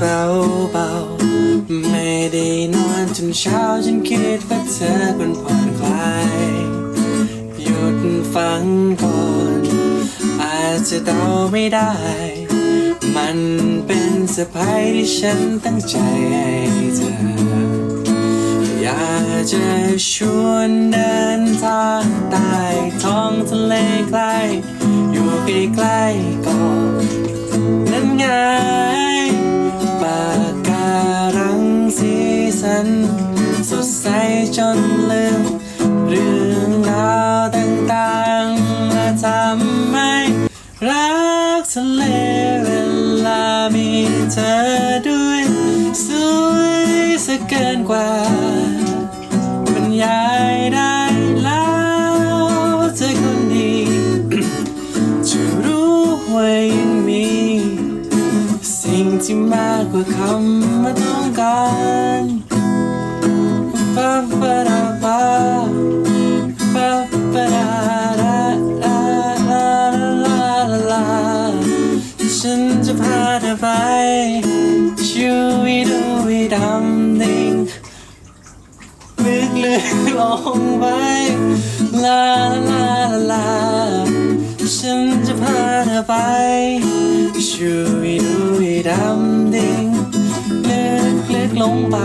เบาเบาไม่ได้นอนจนเช้าฉันคิดว่าเธอควรผ่อนคลายหยุดฟังก่อนอาจจะเดาไม่ได้ มันเป็นสะพายที่ฉันตั้งใจให้เธอ อยากจะชวนเดินทางใต้ท้องทะเลไกล อยู่ใกล้ๆก่อนนั้นไง สัน สดใสจนลืมเรื่องราวต่างๆและทำให้รักทะเลเวลามีเธอด้วย สวยสะเกินกว่าบรรยายได้แล้วเธอคนดีจะรู้ว่ายังมีสิ่งที่มากกว่าคำว่าต้องการ จะพาเธอไปชูวิดูวิดำดิ่งลึกลึกลงไปลาลาลาลาฉันจะพาเธอไปชูวยดูวิดำดิ่งลึกลึกลงไป